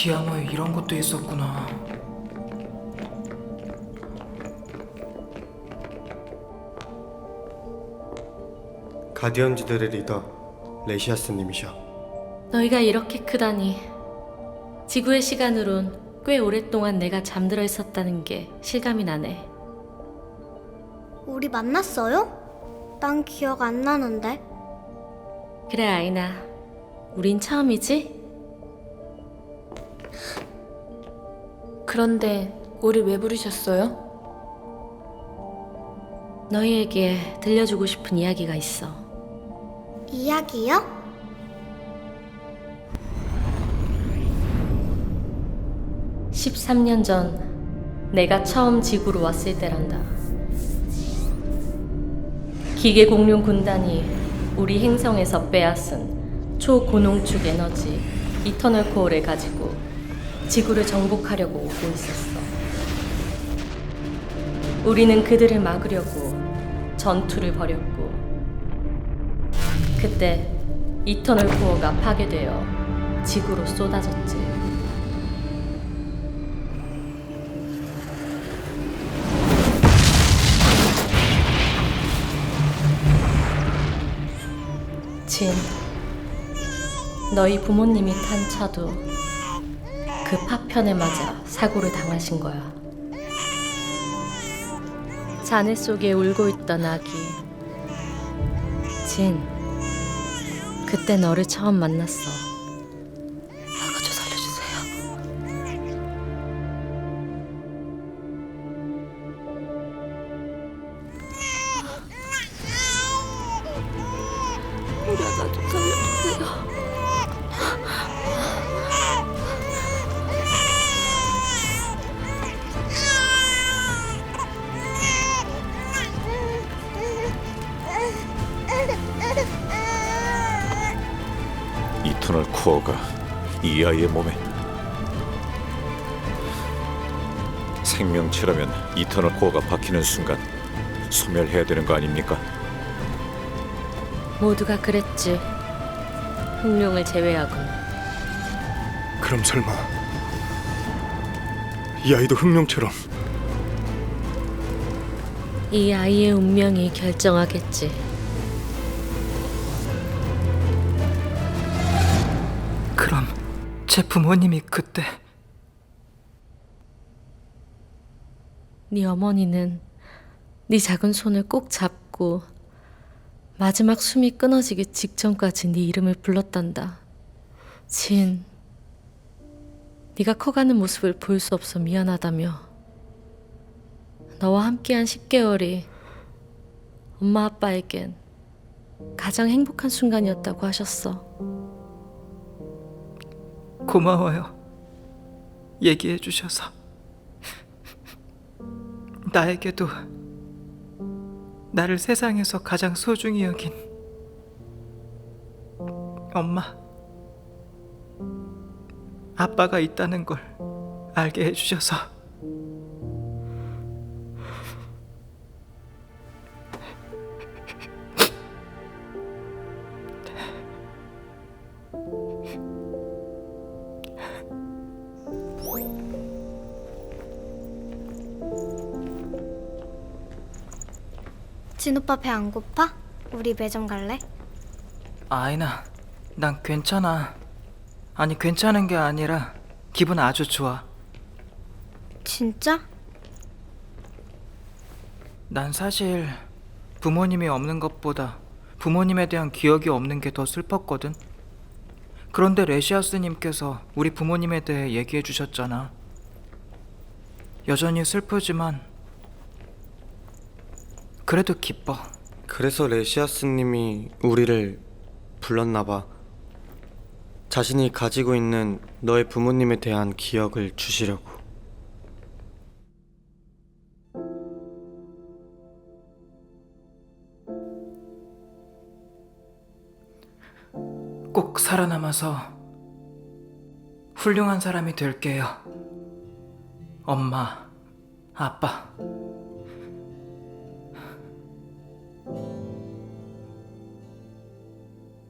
디아모에 이런 것도 있었구나. 가디언즈들의 리더 레시아스님이셔. 너희가 이렇게 크다니. 지구의 시간으론 꽤 오랫동안 내가 잠들어 있었다는 게 실감이 나네. 우리 만났어요? 난 기억 안 나는데. 그래, 아이나. 우린 처음이지? 그런데 우리 왜 부르셨어요? 너희에게 들려주고 싶은 이야기가 있어. 이야기요? 십삼 년 전 내가 처음 지구로 왔을 때란다. 기계 공룡 군단이 우리 행성에서 빼앗은 초고농축 에너지 이터널 코어를 가지고 지구를 정복하려고 오고 있었어. 우리는 그들을 막으려고 전투를 벌였고 그때 이터널 코어가 파괴되어 지구로 쏟아졌지. 진, 너희 부모님이 탄 차도 그 파편에 맞아 사고를 당하신 거야. 잔해 속에 울고 있던 아기. 진, 그때 너를 처음 만났어. 터널 코어가 이 아이의 몸에 생명체라면 이 터널 코어가 박히는 순간 소멸해야 되는 거 아닙니까? 모두가 그랬지. 흑룡을 제외하곤. 그럼 설마 이 아이도 흑룡처럼 이 아이의 운명이 결정하겠지. 제 부모님이 그때 네 어머니는 네 작은 손을 꼭 잡고 마지막 숨이 끊어지기 직전까지 네 이름을 불렀단다. 진, 네가 커가는 모습을 볼 수 없어 미안하다며. 너와 함께한 10개월이 엄마 아빠에겐 가장 행복한 순간이었다고 하셨어. 고마워요. 얘기해 주셔서. 나에게도 나를 세상에서 가장 소중히 여긴 엄마, 아빠가 있다는 걸 알게 해주셔서 진오빠 배 안 고파? 우리 매점 갈래? 아이나, 난 괜찮아. 아니 괜찮은 게 아니라 기분 아주 좋아. 진짜? 난 사실 부모님이 없는 것보다 부모님에 대한 기억이 없는 게 더 슬펐거든. 그런데 레시아스님께서 우리 부모님에 대해 얘기해 주셨잖아. 여전히 슬프지만 그래도 기뻐. 그래서 레시아스님이 우리를 불렀나 봐. 자신이 가지고 있는 너의 부모님에 대한 기억을 주시려고. 꼭 살아남아서 훌륭한 사람이 될게요. 엄마, 아빠.